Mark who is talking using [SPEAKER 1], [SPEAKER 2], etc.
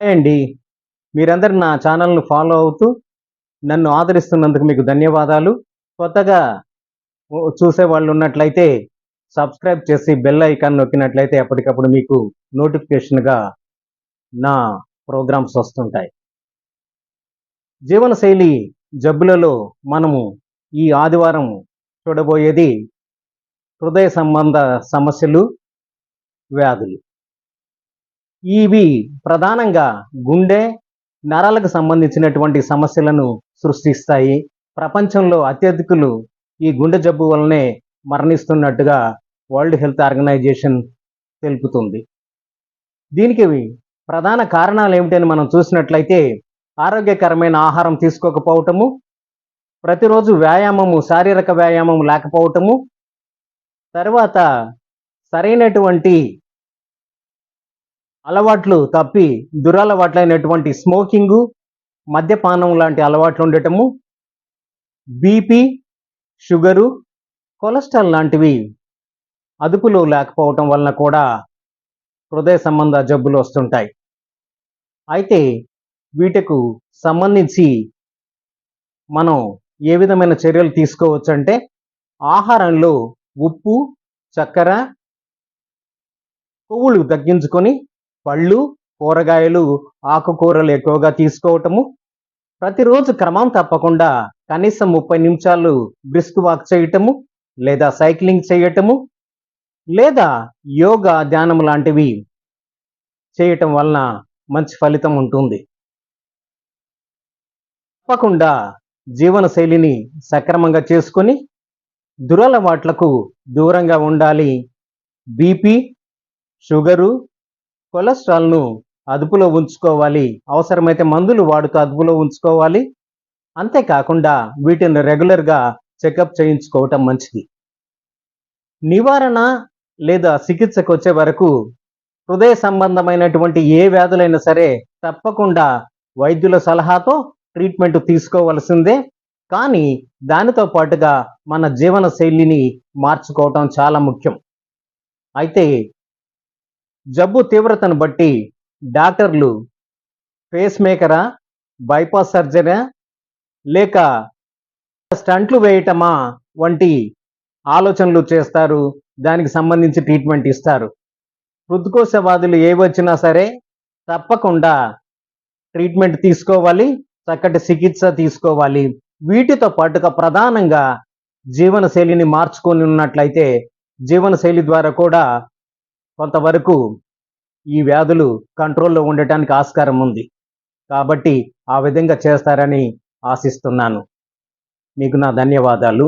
[SPEAKER 1] అండి. మీరందరూ నా ఛానల్ను ఫాలో అవుతూ నన్ను ఆదరిస్తున్నందుకు మీకు ధన్యవాదాలు. కొత్తగా చూసే వాళ్ళు ఉన్నట్లయితే సబ్స్క్రైబ్ చేసి బెల్ ఐకాన్ నొక్కినట్లయితే ఎప్పటికప్పుడు మీకు నోటిఫికేషన్గా నా ప్రోగ్రామ్స్ వస్తుంటాయి. జీవనశైలి జబ్బులలో మనము ఈ ఆదివారం చూడబోయేది హృదయ సంబంధ సమస్యలు వ్యాధులు. ఇవి ప్రధానంగా గుండె నరాలకు సంబంధించినటువంటి సమస్యలను సృష్టిస్తాయి. ప్రపంచంలో అత్యధికులు ఈ గుండె జబ్బు వల్లనే మరణిస్తున్నట్టుగా వరల్డ్ హెల్త్ ఆర్గనైజేషన్ తెలుపుతుంది. దీనికి ప్రధాన కారణాలు ఏమిటని మనం చూసినట్లయితే ఆరోగ్యకరమైన ఆహారం తీసుకోకపోవటము ప్రతిరోజు వ్యాయామము శారీరక వ్యాయామం లేకపోవటము తర్వాత సరైనటువంటి అలవాట్లు తప్పి దురలవాట్లైనటువంటి స్మోకింగు మద్యపానం లాంటి అలవాట్లు ఉండటము బీపీ షుగరు కొలెస్ట్రాల్ లాంటివి అదుపులో లేకపోవటం వలన కూడా హృదయ సంబంధ జబ్బులు వస్తుంటాయి. అయితే వీటికు సంబంధించి మనం ఏ విధమైన చర్యలు తీసుకోవచ్చు అంటే ఆహారంలో ఉప్పు చక్కెర కొవ్వులు తగ్గించుకొని పళ్ళు కూరగాయలు ఆకుకూరలు ఎక్కువగా తీసుకోవటము. ప్రతిరోజు క్రమం తప్పకుండా కనీసం ముప్పై నిమిషాలు బ్రిస్క్ వాక్ చేయటము లేదా సైక్లింగ్ చేయటము లేదా యోగా ధ్యానం లాంటివి చేయటం వలన మంచి ఫలితం ఉంటుంది. తప్పకుండా జీవనశైలిని సక్రమంగా చేసుకొని దురలవాట్లకు దూరంగా ఉండాలి. బీపీ షుగరు కొలెస్ట్రాల్ను అదుపులో ఉంచుకోవాలి. అవసరమైతే మందులు వాడుతూ అదుపులో ఉంచుకోవాలి. అంతేకాకుండా వీటిని రెగ్యులర్గా చెకప్ చేయించుకోవటం మంచిది. నివారణ లేదా చికిత్సకు వచ్చే వరకు హృదయ సంబంధమైనటువంటి ఏ వ్యాధులైనా సరే తప్పకుండా వైద్యుల సలహాతో ట్రీట్మెంట్ తీసుకోవలసిందే. కానీ దానితో పాటుగా మన జీవన శైలిని మార్చుకోవటం చాలా ముఖ్యం. అయితే జబ్బు తీవ్రతను బట్టి డాక్టర్లు ఫేస్ మేకరా బైపాస్ సర్జరీ లేక స్టంట్లు వేయటమా వంటి ఆలోచనలు చేస్తారు. దానికి సంబంధించి ట్రీట్మెంట్ ఇస్తారు. హృద్కోశవాదులు ఏవి వచ్చినా సరే తప్పకుండా ట్రీట్మెంట్ తీసుకోవాలి. చక్కటి చికిత్స తీసుకోవాలి. వీటితో పాటుగా ప్రధానంగా జీవనశైలిని మార్చుకొని ఉన్నట్లయితే జీవనశైలి ద్వారా కూడా కొంతవరకు ఈ వ్యాధులు కంట్రోల్లో ఉండటానికి ఆస్కారం ఉంది. కాబట్టి ఆ విధంగా చేస్తారని ఆశిస్తున్నాను. మీకు నా ధన్యవాదాలు.